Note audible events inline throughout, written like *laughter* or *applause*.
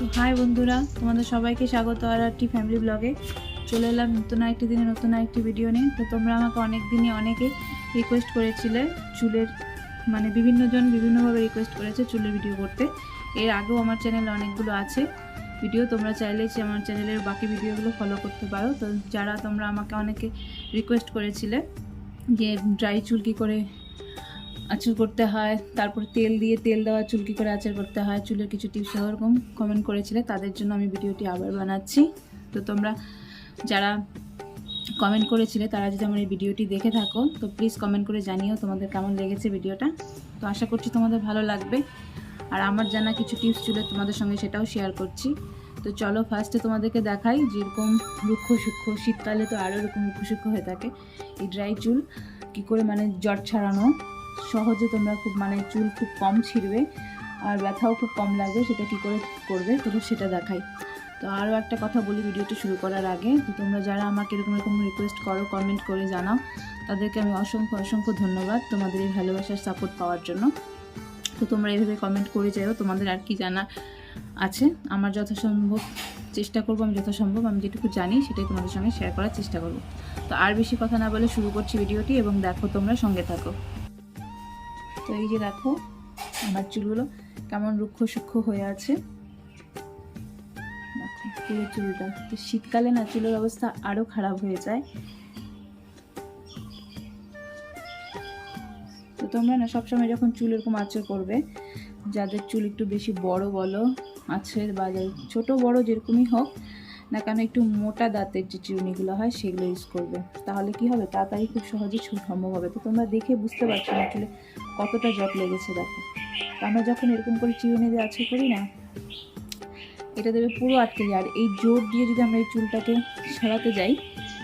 তো হাই বন্ধুরা, তোমাদের সবাইকে স্বাগত আর একটি ফ্যামিলি ব্লগে চলে এলাম নতুন একটি দিনে, নতুন একটি ভিডিও নিয়ে। তো তোমরা আমাকে অনেক দিনই অনেকে রিকোয়েস্ট করেছিলে চুলের মানে বিভিন্ন জন বিভিন্নভাবে রিকোয়েস্ট করেছে চুলের ভিডিও করতে। এর আগেও আমার চ্যানেলে অনেকগুলো আছে ভিডিও তোমরা চাইলে যে আমার চ্যানেলের বাকি ভিডিওগুলো ফলো করতে পারো। তো যারা তোমরা আমাকে অনেকে রিকোয়েস্ট করেছিলে যে ড্রাই চুল কী করে আঁচড় করতে হয়, তারপর তেল দিয়ে তেল দেওয়া চুল কী করে আঁচড় করতে হয়, চুলের কিছু টিপস ওরকম কমেন্ট করেছিলে, তাদের জন্য আমি ভিডিওটি আবার বানাচ্ছি। তো তোমরা যারা কমেন্ট করেছিলে, তারা যদি আমার এই ভিডিওটি দেখে থাকো, তো প্লিজ কমেন্ট করে জানিও তোমাদের কেমন লেগেছে ভিডিওটা। তো আশা করছি তোমাদের ভালো লাগবে। আর আমার জানা কিছু টিপস চুলে তোমাদের সঙ্গে সেটাও শেয়ার করছি। তো চলো ফার্স্টে তোমাদেরকে দেখাই যেরকম রুক্ষ সূক্ষ্ম, শীতকালে তো আরও এরকম রুক্ষ সূক্ষ্ম হয়ে থাকে। এই ড্রাই চুল, কী করে মানে জট ছাড়ানো সহজে তোমরা খুব মানে চুল খুব কম ছিঁড়বে আর ব্যথাও খুব কম লাগবে, সেটা কী করে করবে? তো সেটা দেখাই। তো আরও একটা কথা বলি ভিডিওটি শুরু করার আগে। তো তোমরা যারা আমাকে এরকম এরকম রিকোয়েস্ট করো কমেন্ট করে জানাও, তাদেরকে আমি অসংখ্য অসংখ্য ধন্যবাদ তোমাদের এই ভালোবাসার সাপোর্ট পাওয়ার জন্য। তো তোমরা এইভাবে কমেন্ট করে যাও তোমাদের আর কি জানা আছে? আমার যথাসম্ভব চেষ্টা করব, আমি যথাসম্ভব, আমি যেটুকু জানি সেটাই তোমাদের সঙ্গে শেয়ার করার চেষ্টা করব। তো আর বেশি কথা না বলে শুরু করছি ভিডিওটি এবং দেখো তোমরা সঙ্গে থাকো। তো এই যে দেখো, আমার চুলগুলো কেমন রুক্ষ সূক্ষ্ম হয়ে আছে। পুরো চুলটা। তো শীতকালে না, চুলের অবস্থা আরও খারাপ হয়ে যায়। তো তোমরা না, সবসময় যখন চুল এরকম আঁচড় করবে, যাদের চুল একটু বেশি বড় বলো আছে বা ছোটো বড় যেরকমই হোক না কেন একটু মোটা দাঁতের যে চিরুনিগুলো হয় সেগুলো ইউজ করবে। তাহলে কি হবে? তাড়াতাড়ি খুব সহজে সম্ভব হবে। তো তোমরা দেখে বুঝতে পারছ না চুলে কতটা জট লেগেছে, দেখো। আমরা যখন এরকম করে চিরুনি দিয়ে আছে করি না, এটা দেবে পুরো আটকে যায়। আর এই জোর দিয়ে যদি আমরা এই চুলটাকে সরাতে যাই,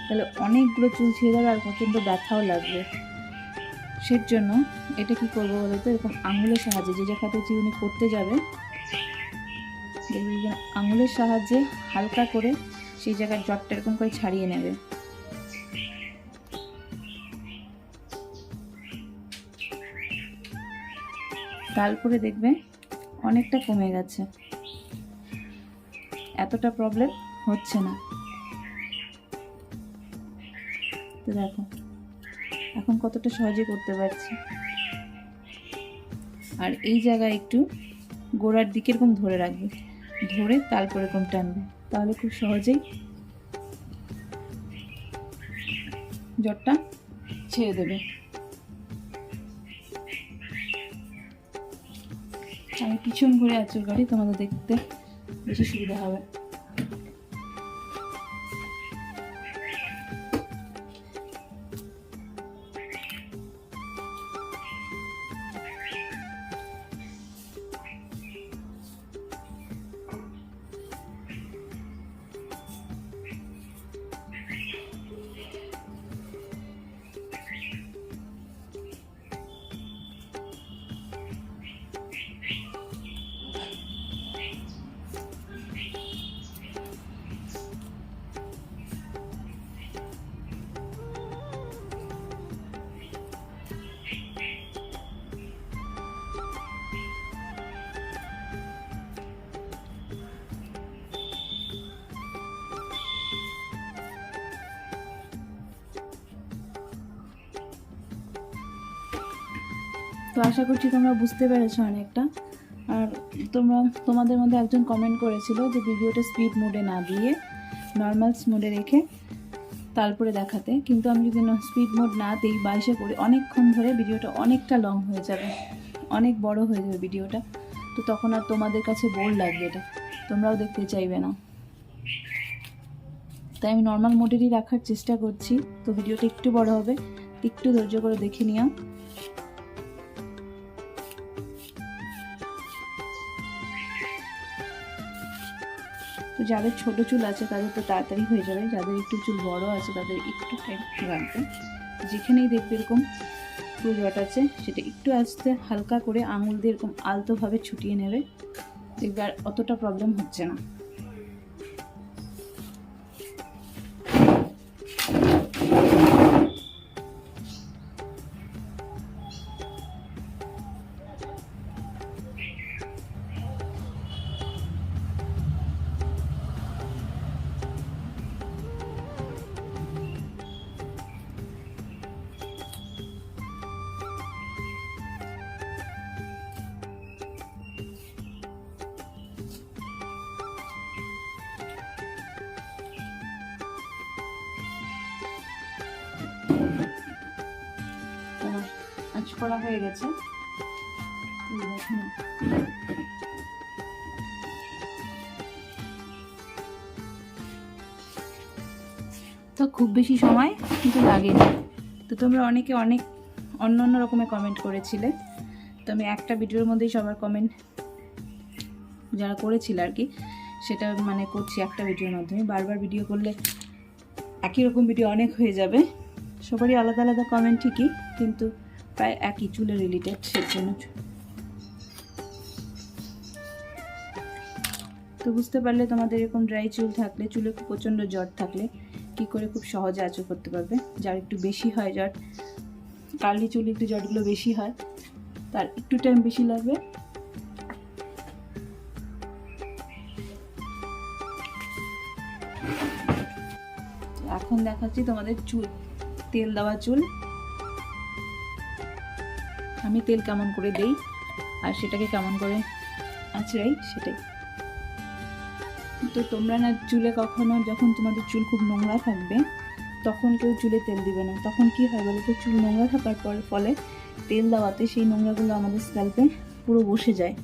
তাহলে অনেকগুলো চুল ছিঁড়ে যাবে আর প্রচণ্ড ব্যথাও লাগবে। সের জন্য এটা কি করব বলো তো? এরকম আঙুলের সাহায্যে যে জায়গাতে চিরুনি করতে যাবে আঙুলের সাহায্যে হালকা করে সেই জায়গার জটটা এরকম করে ছাড়িয়ে নেবে। তারপরে দেখবে অনেকটা কমে গেছে। এতটা প্রবলেম হচ্ছে না। তো দেখো, এখন কতটা সহজে করতে পারছি। আর এই জায়গায় একটু গোড়ার দিকে এরকম ধরে রাখবে। ধরে তারপর এরকম টানবে। তাহলে খুব সহজেই জটটা ছেড়ে দেবে। আমি পিছন ঘুরে আচুর গাড়ি তোমাদের দেখতে বেশি সুবিধা হবে। তো আশা করছি তোমরা বুঝতে পেরেছ অনেকটা। আর তোমরা, তোমাদের মধ্যে একজন কমেন্ট করেছিল যে ভিডিওটা স্পিড মোডে না দিয়ে নর্মাল মোডে রেখে তারপরে দেখাতে। কিন্তু আমি যদি স্পিড মোড না দিই, বাইশে করে অনেকক্ষণ ধরে ভিডিওটা অনেকটা লং হয়ে যাবে। অনেক বড় হয়ে যাবে ভিডিওটা। তো তখন আর তোমাদের কাছে বোর লাগবে এটা। তোমরাও দেখতে চাইবে না। তাই আমি নর্মাল মোডেরই রাখার চেষ্টা করছি। তো ভিডিওটা একটু বড় হবে। একটু ধৈর্য করে দেখে নিও। যাদের ছোট চুল আছে তাদের তো তাড়াতাড়ি হয়ে যাবে, যাদের একটু চুল বড় আছে তাদের একটু টাইম লাগবে যেখানেই দেখবে এরকম পুরো জট আছে, সেটা একটু আস্তে হালকা করে আঙুল দিয়ে এরকম আলতোভাবে ছুটিয়ে নেবে, দেখবে আর অতটা প্রবলেম হচ্ছে না। করা হয়ে গেছে। তো খুব বেশি সময় কিন্তু লাগেনি। তো তোমরা অনেকে অনেক অন্য অন্য রকমের কমেন্ট করেছিলে। তো আমি একটা ভিডিওর মধ্যেই সবার কমেন্ট যারা করেছিল আর কি, সেটা মানে করছি একটা ভিডিওর মাধ্যমে। বারবার ভিডিও করলে একই রকম ভিডিও অনেক হয়ে যাবে। সবারই আলাদা আলাদা কমেন্ট ঠিকই, কিন্তু প্রায় একই চুলে রিলেটেড সেজন্য তো বুঝতে পারলে তোমাদের এরকম ড্রাই চুল থাকলে, চুলে খুব প্রচণ্ড জট থাকলে কি করে খুব সহজে আঁচড় করতে পারবে? যার একটু বেশি হয় জট কার্লি চুলে একটু জটগুলো বেশি হয়, তার একটু টাইম বেশি লাগবে। এখন দেখাচ্ছি তোমাদের চুল, তেল দেওয়া চুল। আমি তেল কেমন করে দেই? আর সেটাকে কেমন করে আঁচড়াই? সেটাই। তো তোমরা না চুলে কখনো যখন তোমাদের চুল খুব নোংরা থাকবে, তখন কেউ চুলে তেল দিবে না। তখন কি হয় বলো তো চুল নোংরা থাকার পর ফলে তেল দেওয়াতে সেই নোংরাগুলো আমাদের স্ক্যাল্পে পুরো বসে যায়।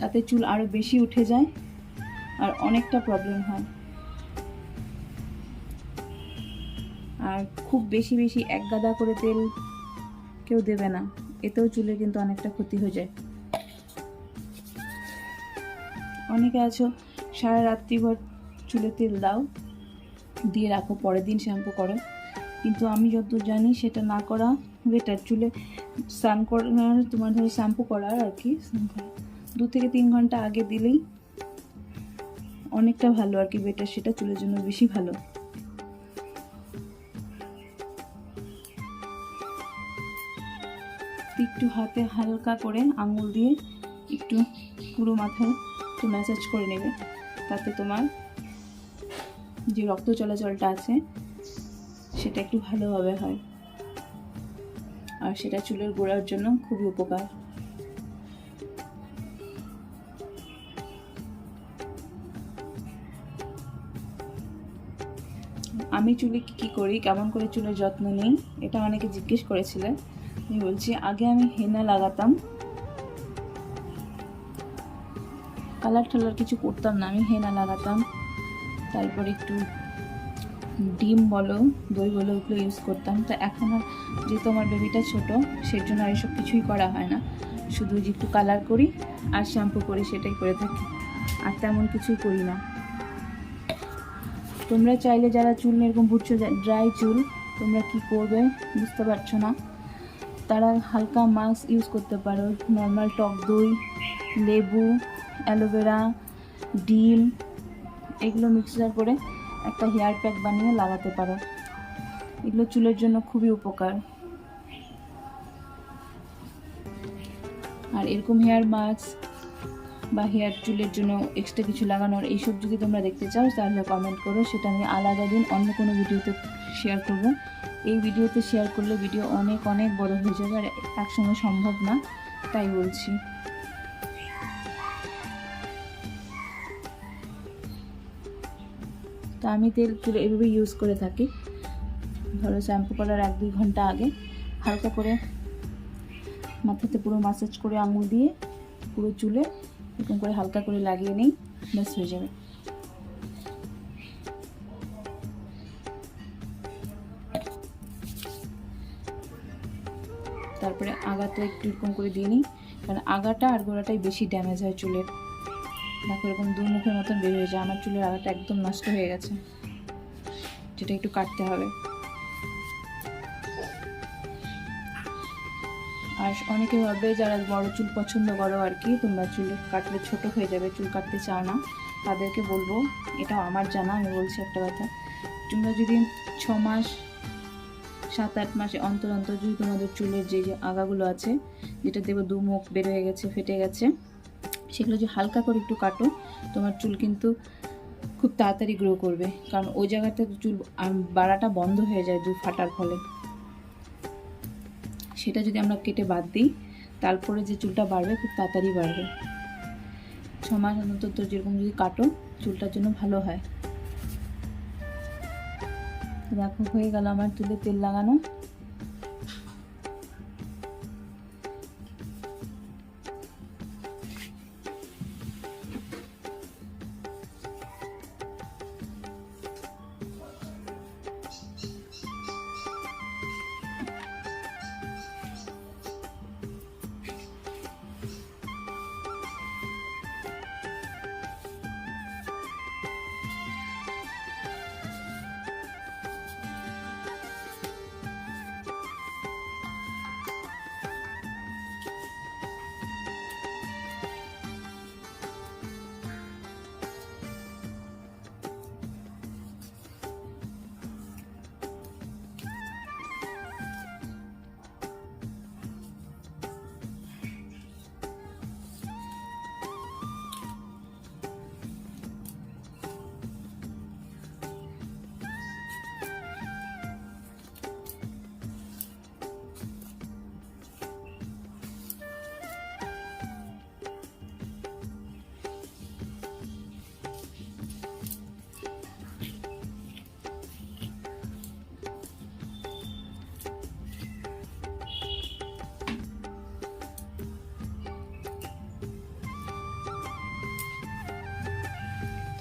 তাতে চুল আরও বেশি উঠে যায় আর অনেকটা প্রবলেম হয়। আর খুব বেশি বেশি এক গাদা করে তেল কেউ দেবে না। এতেও চুলে কিন্তু অনেকটা ক্ষতি হয়ে যায়। অনেকে আছো, সারা রাত্রিভর চুলে তেল দাও, দিয়ে রাখো, পরের দিন শ্যাম্পু করো। কিন্তু আমি যতদূর জানি সেটা না করা বেটার চুলে স্নান করার, তোমার ধরো শ্যাম্পু করার আর কি দু থেকে তিন ঘণ্টা আগে দিলেই অনেকটা ভালো আর কি বেটার সেটা চুলের জন্য বেশি ভালো। একটু হাতে হালকা করে আঙুল দিয়ে একটু পুরো মাথায় একটু ম্যাসাজ করে নেবে। তাতে তোমার যে রক্ত চলাচলটা আছে, সেটা একটু ভালোভাবে হয়। আর সেটা চুলের গোড়ার জন্য খুবই উপকার। আমি চুলে কী কী করি, কেমন করে চুলের যত্ন নিই, এটা অনেকে জিজ্ঞেস করেছিলেন আমি বলছি, আগে আমি হেনা লাগাতাম। কালার টালার কিছু করতাম না, আমি হেনা লাগাতাম। তারপর একটু ডিম বলো, দই বলো, ওগুলো ইউজ করতাম। তো এখন আর যেহেতু আমার বেবিটা ছোট সেই জন্য আর এসব কিছুই করা হয় না। শুধু যে একটু কালার করি আর শ্যাম্পু করি সেটাই করে থাকি। আর তেমন কিছুই করি না। তোমরা চাইলে যারা চুল এরকম ভুটছো ড্রাই চুল, তোমরা কি করবে বুঝতে পারছ না? তারা হালকা মাস্ক ইউজ করতে পারো। নর্মাল টক দই, লেবু, অ্যালোভেরা, ডিম, এগুলো মিক্সচার করে একটা হেয়ার প্যাক বানিয়ে লাগাতে পারো। এগুলো চুলের জন্য খুবই উপকার। আর এরকম হেয়ার মাস্ক বা হেয়ার চুলের জন্য এক্সট্রা কিছু লাগানোর এইসব যদি তোমরা দেখতে চাও, তাহলে কমেন্ট করো। সেটা আমি আলাদা দিন অন্য কোনো ভিডিওতে শেয়ার করব। এই ভিডিওতে শেয়ার করলে ভিডিও অনেক অনেক বড় হয়ে যাবে আর একসঙ্গে সম্ভব না, তাই বলছি। তো আমি তেল চুলে এভাবে ইউজ করে থাকি। ধরো শ্যাম্পু করার এক দুই ঘণ্টা আগে হালকা করে মাথাতে পুরো মাসাজ করে আঙুল দিয়ে পুরো চুলে এরকম করে হালকা করে লাগিয়ে নিই, ব্যাস হয়ে যাবে। তারপরে আগাটা একটু এরকম করে দিয়ে নিই, কারণ আগাটা আর গোড়াটাই বেশি ড্যামেজ হয় চুলের। দেখো এরকম দু মুখের মতন বের হয়ে যায়, আমার চুলের আগাটা একদম নষ্ট হয়ে গেছে। যেটা একটু কাটতে হবে। আর অনেকে ভাবে যারা বড় চুল পছন্দ করো আর কি, তোমরা চুল কাটলে ছোট হয়ে যাবে, চুল কাটতে চাও না। তাদেরকে বলব এটা আমার জানা, আমি বলছি একটা কথা। তোমরা যদি ছ মাস, সাত আট মাসে অন্তর অন্তর যদি তোমাদের চুলের যে আগাগুলো আছে, যেটা দেখব দু মুখ বের হয়ে গেছে, ফেটে গেছে, সেগুলো যদি হালকা করে একটু কাটো, তোমার চুল কিন্তু খুব তাড়াতাড়ি গ্রো করবে। কারণ ওই জায়গাতে চুল বাড়াটা বন্ধ হয়ে যায় দু ফাটার ফলে। সেটা যদি আমরা কেটে বাদ দিই, তারপরে যে চুলটা বাড়বে খুব তাড়াতাড়ি বাড়বে। ছ মাস অন্তত তো যেরকম যদি কাটো, চুলটার জন্য ভালো হয়। দেখো, হয়ে গেল আমার চুলে তেল লাগানো।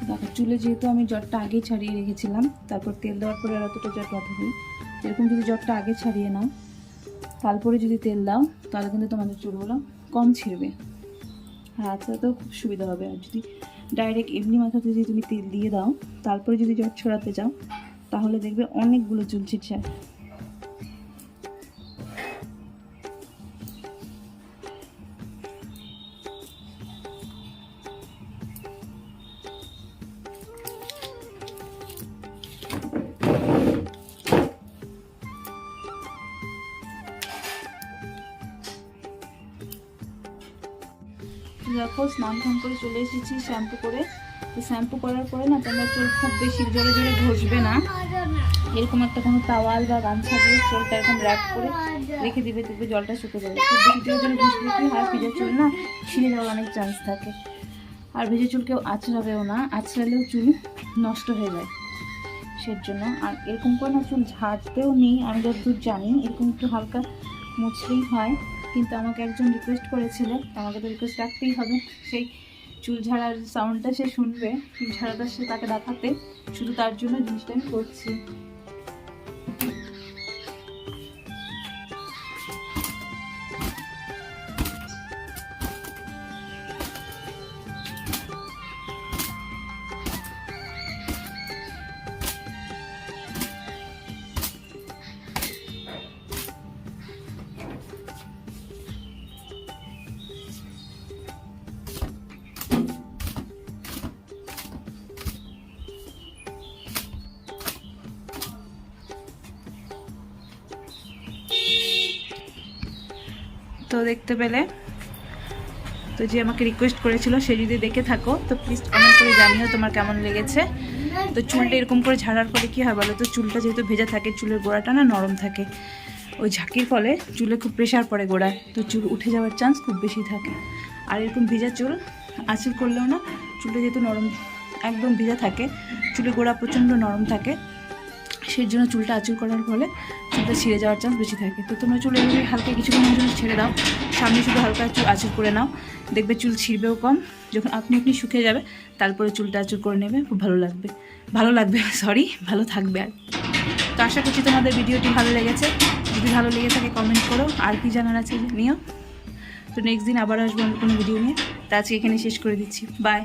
দেখো চুলে যেহেতু আমি জটটা আগেই ছাড়িয়ে রেখেছিলাম, তারপর তেল দেওয়ার পরে আর অতটা জট বাঁধেনি এরকম যদি জটটা আগে ছাড়িয়ে নাও তারপরে যদি তেল দাও, তাহলে কিন্তু তোমাদের চুলগুলো কম ছিঁড়বে। আর আঁচড়াতেও খুব সুবিধা হবে। আর যদি ডাইরেক্ট এমনি মাথাতে যদি তুমি তেল দিয়ে দাও, তারপরে যদি জট ছড়াতে যাও তাহলে দেখবে অনেকগুলো চুল ছিটছে দেখো, স্নান টান করে চলে এসেছি শ্যাম্পু করে। তো শ্যাম্পু করার পরে না তোমরা চুল খুব বেশি জোরে জোরে ঘষবে না। এরকম একটা কোনো টাওয়াল বা গামছা দিয়ে চুলটা এরকম র্যাপ করে রেখে দিবে, দেখবে জলটা শুকে যাবে। খুব বেশি জোরে জোরে ঘষলে কি হয়, ভিজে চুল না ছিঁড়ে যাওয়ার অনেক চান্স থাকে। আর ভেজে চুল কেউ আছড়াবেও না, আছড়ালেও চুল নষ্ট হয়ে যায় সের জন্য আর এরকম করে না চুল ঝাড়তেও নেই, আমি যতদূর জানি, এরকম একটু হালকা মুছলেই হয়। কিন্তু আমাকে একজন রিকোয়েস্ট করেছিল। আমাকে তো রিকোয়েস্ট রাখতেই হবে। সেই চুল ঝাড়ার সাউন্ডটা সে শুনবে। চুল ঝাড়াটা সে তাকে দেখাতে। শুধু তার জন্য জিনিসটা আমি করছি। দেখতে পেলে। তো যে আমাকে রিকোয়েস্ট করেছিল, সে যদি দেখে থাকো, তো প্লিজ কমেন্ট করে জানিও তোমার কেমন লেগেছে। তো চুলটা এরকম করে ঝাড়ার পরে কী হয় বলো তো? চুলটা যেহেতু ভেজা থাকে, চুলের গোড়াটা না নরম থাকে। ওই ঝাঁকির ফলে চুলে খুব প্রেশার পড়ে গোড়ায়। তো চুল উঠে যাওয়ার চান্স খুব বেশি থাকে। আর এরকম ভেজা চুল আঁচল করলেও না, চুলটা যেহেতু নরম, একদম ভেজা থাকে, চুলের গোড়া প্রচণ্ড নরম থাকে সেই জন্য চুলটা আঁচড় করার ফলে চুলটা ছিঁড়ে যাওয়ার চান্স বেশি থাকে। তো তোমরা চুল এভাবে হালকা কিছুক্ষণের জন্য ছেড়ে দাও। সামনে শুধু হালকা চুল আঁচড় করে নাও। দেখবে চুল ছিঁড়বেও কম। যখন আপনি আপনি শুকিয়ে যাবে, তারপরে চুলটা আঁচড় করে নেবে। খুব ভালো লাগবে। ভালো লাগবে *laughs* সরি ভালো থাকবে আর। তো আশা করছি তোমাদের ভিডিওটি ভালো লেগেছে। যদি ভালো লেগে থাকে কমেন্ট করো। আর কি জানার আছে নিও। তো নেক্সট দিন আবার আসব অন্য কোনো ভিডিও নিয়ে। তা আজকে এখানে শেষ করে দিচ্ছি। বাই